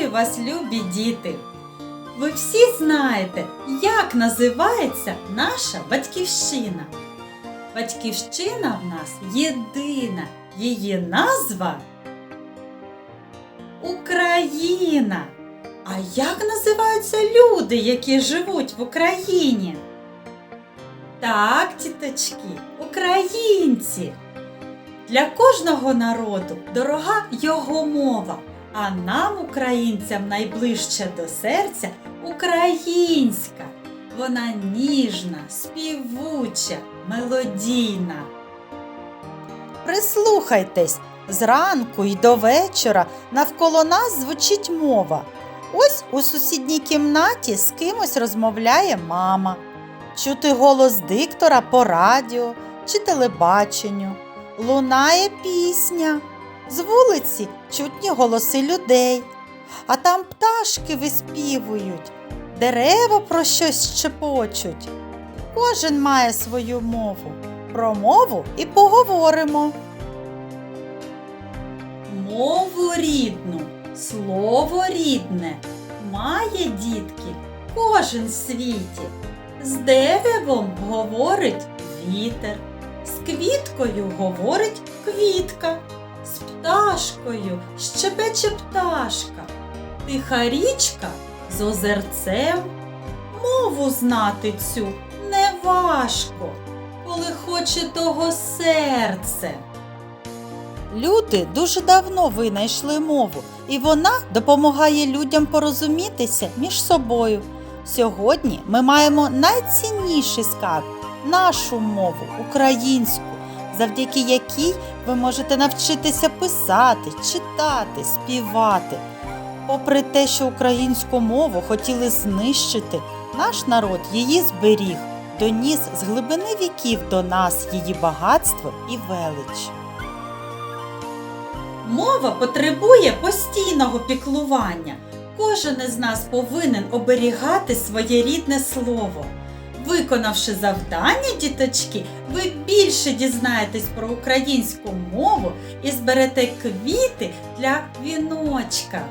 Вітаю вас, любі діти! Ви всі знаєте, як називається наша батьківщина. Батьківщина в нас єдина. Її назва Україна. А як називаються люди, які живуть в Україні? Так, тіточки, українці. Для кожного народу дорога його мова, а нам, українцям, найближче до серця українська. Вона ніжна, співуча, мелодійна. Прислухайтесь, зранку й до вечора навколо нас звучить мова. Ось у сусідній кімнаті з кимось розмовляє мама. Чути голос диктора по радіо чи телебаченню. Лунає пісня. З вулиці чутні голоси людей, а там пташки виспівують, дерева про щось щепочуть. Кожен має свою мову. Про мову і поговоримо. Мову рідну, слово рідне має дітки кожен в світі. З деревом говорить вітер, з квіткою говорить квітка, пташкою щебече пташка, тиха річка з озерцем. Мову знати цю не важко, коли хоче того серце. Люди дуже давно винайшли мову, і вона допомагає людям порозумітися між собою. Сьогодні ми маємо найцінніший скарб нашу мову, українську, завдяки якій ви можете навчитися писати, читати, співати. Попри те, що українську мову хотіли знищити, наш народ її зберіг, доніс з глибини віків до нас її багатство і велич. Мова потребує постійного піклування. Кожен із нас повинен оберігати своє рідне слово. Виконавши завдання, діточки, ви більше дізнаєтесь про українську мову і зберете квіти для віночка.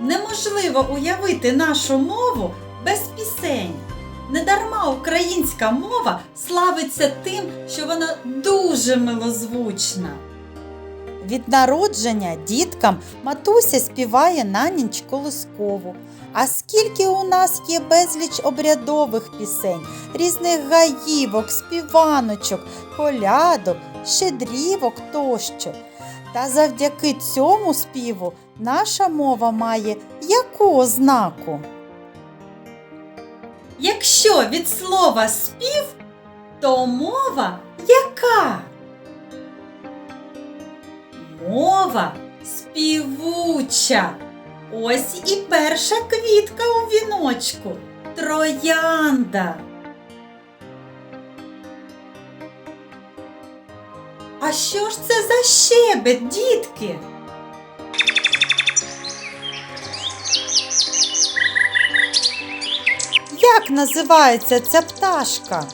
Неможливо уявити нашу мову без пісень. Недарма українська мова славиться тим, що вона дуже милозвучна. Від народження діткам матуся співає на ніч колискову. А скільки у нас є безліч обрядових пісень, різних гаївок, співаночок, колядок, щедрівок тощо. Та завдяки цьому співу наша мова має яку ознаку? Якщо від слова спів, то мова яка? Мова співуча. Ось і перша квітка у віночку троянда. А що ж це за щебет, дітки? Як називається ця пташка?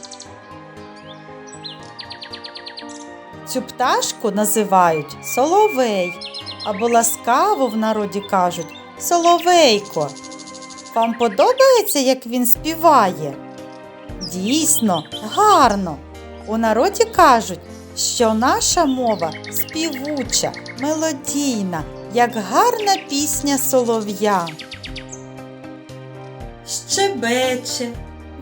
Цю пташку називають соловей, або ласкаво в народі кажуть соловейко. Вам подобається, як він співає? Дійсно, гарно. У народі кажуть, що наша мова співуча, мелодійна, як гарна пісня солов'я. Щебече,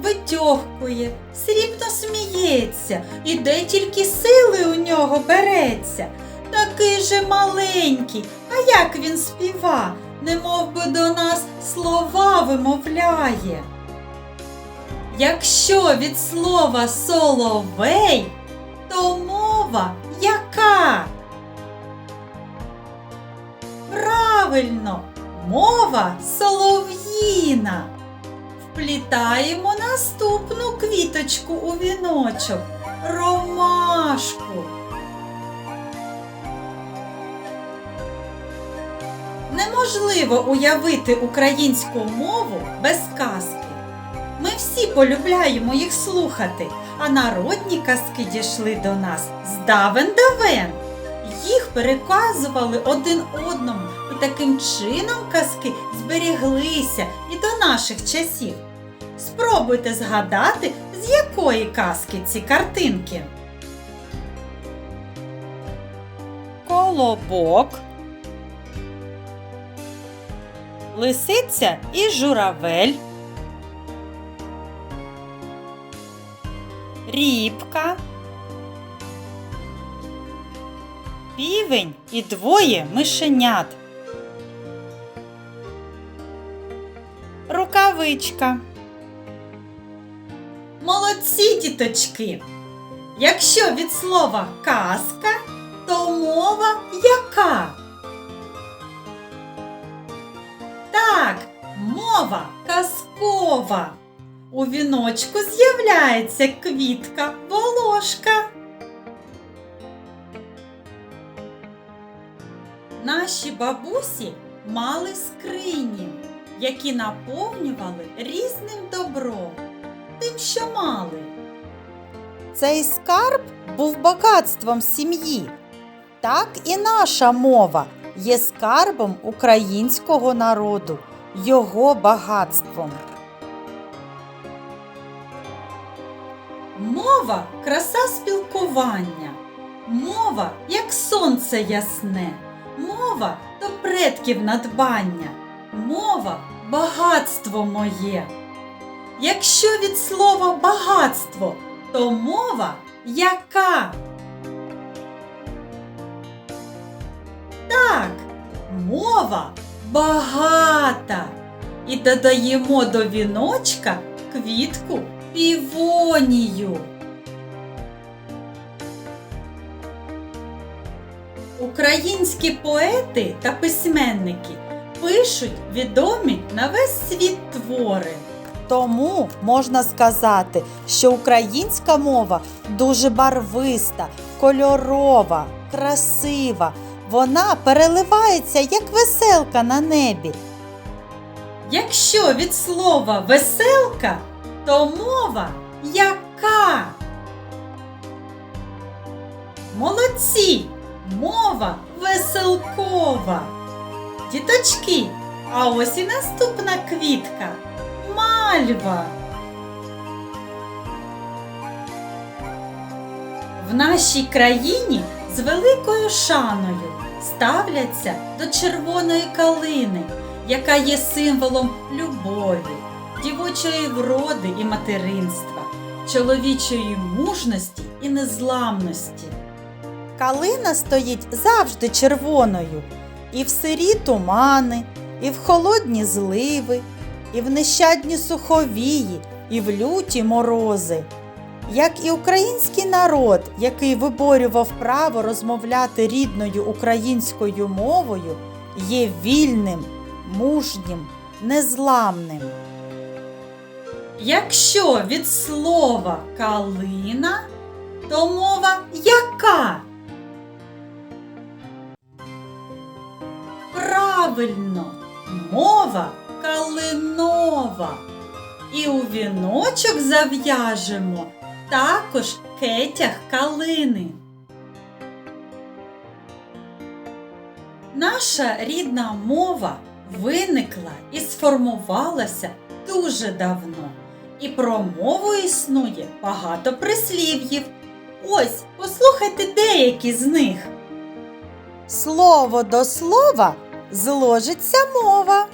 витьохкує, срібно сміється, і де тільки сили у нього береться. Такий же маленький, а як він співа, немов би до нас слова вимовляє. Якщо від слова соловей, то мова яка? Правильно, мова солов'їна. Вплітаємо наступну квіточку у віночок ромашку. Неможливо уявити українську мову без казки. Ми всі полюбляємо їх слухати, а народні казки дійшли до нас з давен давен. їх переказували один одному, і таким чином казки зберіглися і до наших часів. Спробуйте згадати, з якої казки ці картинки. Колобок. Лисиця і журавель. Рібка. Півень і двоє мишенят. Рукавичка. Молодці, діточки! Якщо від слова казка, то мова яка? Так, мова казкова. У віночку з'являється квітка волошка. Наші бабусі мали скрині, які наповнювали різним добром, тим, що мали. Цей скарб був багатством сім'ї. Так і наша мова є скарбом українського народу, його багатством. Мова краса спілкування. Мова як сонце ясне. Мова то предків надбання. Мова багатство моє. Якщо від слова багатство, то мова яка? Так, мова багата. І додаємо до віночка квітку півонію. Українські поети та письменники пишуть відомі на весь світ твори. Тому можна сказати, що українська мова дуже барвиста, кольорова, красива. Вона переливається як веселка на небі. Якщо від слова веселка, то мова яка? Молодці! Мова веселкова. Діточки, а ось і наступна квітка мальва. В нашій країні з великою шаною ставляться до червоної калини, яка є символом любові, дівочої вроди і материнства, чоловічої мужності і незламності. Калина стоїть завжди червоною, і в сирі тумани, і в холодні зливи, і в нещадні суховії, і в люті морози. Як і український народ, який виборював право розмовляти рідною українською мовою, є вільним, мужнім, незламним. Якщо від слова калина, то мова яка? Правильно, мова калинова. І у віночок зав'яжемо також кетях калини. Наша рідна мова виникла і сформувалася дуже давно. І про мову існує багато прислів'їв. Ось, послухайте деякі з них. Слово до слова зложиться мова.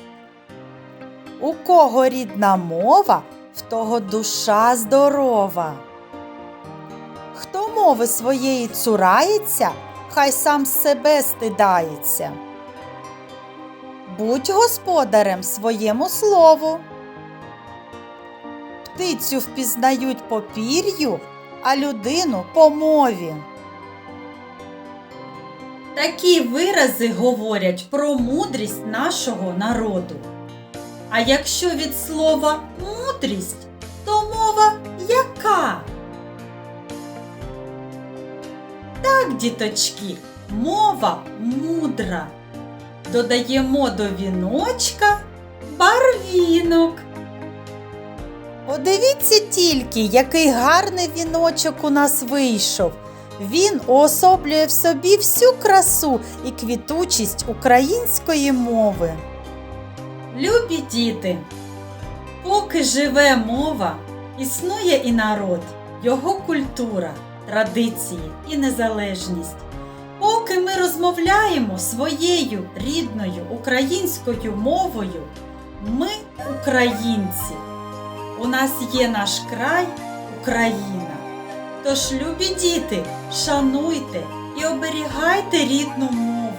У кого рідна мова, в того душа здорова. Хто мови своєї цурається, хай сам себе стидається. Будь господарем своєму слову. Птицю впізнають по пір'ю, а людину по мові. Такі вирази говорять про мудрість нашого народу. А якщо від слова мудрість, то мова яка? Так, діточки, мова мудра. Додаємо до віночка барвінок. Подивіться тільки, який гарний віночок у нас вийшов. Він уособлює в собі всю красу і квітучість української мови. Любі діти, поки живе мова, існує і народ, його культура, традиції і незалежність. Поки ми розмовляємо своєю рідною українською мовою, ми українці. У нас є наш край Україна. Тож, любі діти, шануйте і оберігайте рідну мову,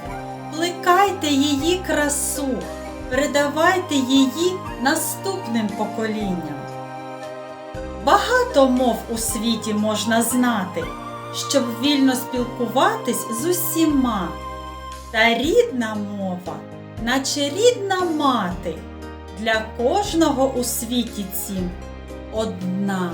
плекайте її красу, передавайте її наступним поколінням. Багато мов у світі можна знати, щоб вільно спілкуватись з усіма. Та рідна мова, наче рідна мати, для кожного у світі цім одна.